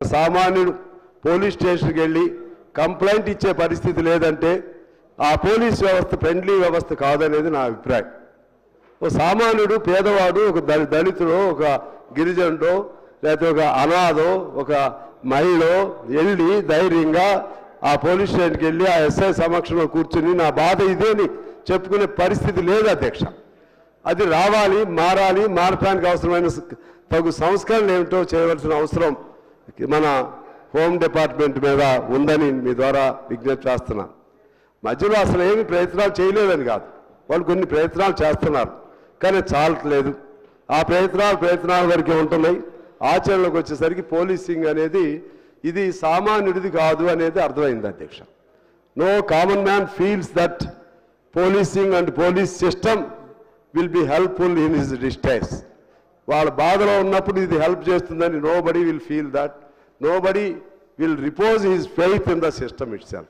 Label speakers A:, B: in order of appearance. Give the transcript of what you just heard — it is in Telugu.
A: సామాన్యుడు పోలీస్ స్టేషన్కి వెళ్ళి కంప్లైంట్ ఇచ్చే పరిస్థితి లేదంటే ఆ పోలీస్ వ్యవస్థ ఫ్రెండ్లీ వ్యవస్థ కాదనేది నా అభిప్రాయం. ఒక సామాన్యుడు పేదవాడు ఒక దళితుడు దళితుడో ఒక గిరిజనుడో లేకపోతే ఒక అనాథో ఒక మహిళో వెళ్ళి ధైర్యంగా ఆ పోలీస్ స్టేషన్కి వెళ్ళి ఆ ఎస్ఐ సమక్షంలో కూర్చుని నా బాధ ఇదే అని చెప్పుకునే పరిస్థితి లేదు అధ్యక్ష. అది రావాలి మారాలి మారటానికి అవసరమైన తగు సంస్కరణలు ఏమిటో చేయవలసిన అవసరం మన హోమ్ డిపార్ట్మెంట్ మీద ఉందని మీ ద్వారా విజ్ఞప్తి చేస్తున్నాను మధ్యలో అసలు ఏమి ప్రయత్నాలు చేయలేదని కాదు. వాళ్ళు కొన్ని ప్రయత్నాలు చేస్తున్నారు కానీ చాలట్లేదు. ఆ ప్రయత్నాలు ప్రయత్నాల వరకే ఉంటున్నాయి. ఆచరణలోకి వచ్చేసరికి పోలీసింగ్ అనేది ఇది సామాన్యుడిది కాదు అనేది అర్థమైంది అధ్యక్ష. No common man feels that policing and police system will be helpful in his distress వాళ్ళ బాధలో ఉన్నప్పుడు ఇది హెల్ప్ చేస్తుందని nobody will feel that nobody will repose his faith in the system itself